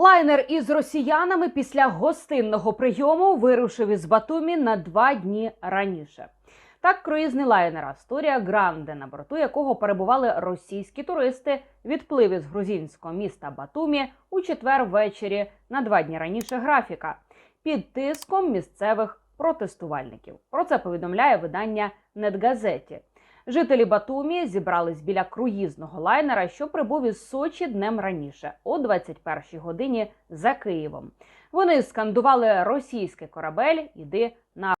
Лайнер із росіянами після гостинного прийому вирушив із Батумі на два дні раніше. Так, круїзний лайнер Асторія Гранде, на борту якого перебували російські туристи, відплив із грузинського міста Батумі у четвер ввечері на два дні раніше графіка під тиском місцевих протестувальників. Про це повідомляє видання Нетгазеті. Жителі Батумі зібрались біля круїзного лайнера, що прибув із Сочі днем раніше, о 21-й годині за Києвом. Вони скандували російський корабель Іди на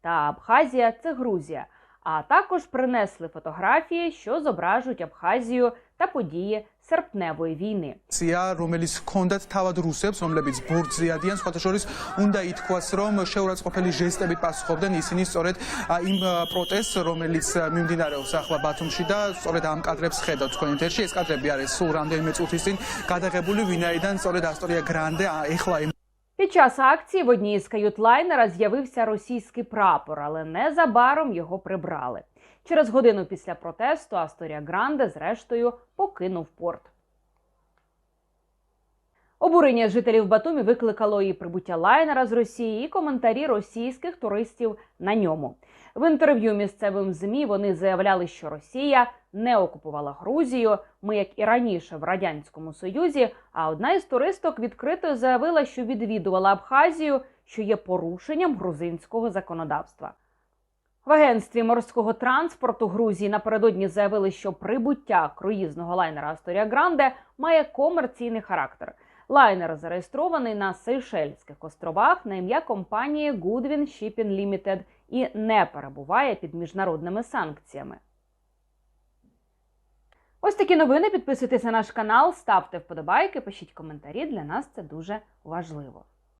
та Абхазія це Грузія. А також принесли фотографії, що зображують Абхазію та події серпневої війни. ცია რომელიც ჰქონდათ თავად რუსებს რომლებიც ბორცზე ადიან სხვათა შორის უნდა ითქვას რომ შეურაცხყოფელი ჟესტებით პასუხობდნენ ისინი სწორედ ა, იმ ა, პროტესტს რომელიც ა, მიმდინარეობს ახლა ბათუმში და სწორედ ამ კადრებს ხედავთ თქვენ ეთერში ეს კადრები არის სულ რამდენიმე წუთის წინ გადაღებული ვინაიდან სწორედ ასტორია გრანდე ა, ეხლა იმ Під час акції в одній із кают лайнера з'явився російський прапор, але незабаром його прибрали. Через годину після протесту Асторія Гранде, зрештою, покинув порт. Обурення жителів Батумі викликало і прибуття лайнера з Росії, і коментарі російських туристів на ньому. В інтерв'ю місцевим ЗМІ вони заявляли, що Росія не окупувала Грузію. Ми, як і раніше, в радянському союзі. А одна із туристок відкрито заявила, що відвідувала Абхазію, що є порушенням грузинського законодавства. В агентстві морського транспорту Грузії напередодні заявили, що прибуття круїзного лайнера Асторія Гранде має комерційний характер. Лайнер зареєстрований на Сейшельських островах на ім'я компанії Goodwin Shipping Limited і не перебуває під міжнародними санкціями. Ось такі новини. Підписуйтесь на наш канал, ставте вподобайки, пишіть коментарі. Для нас це дуже важливо.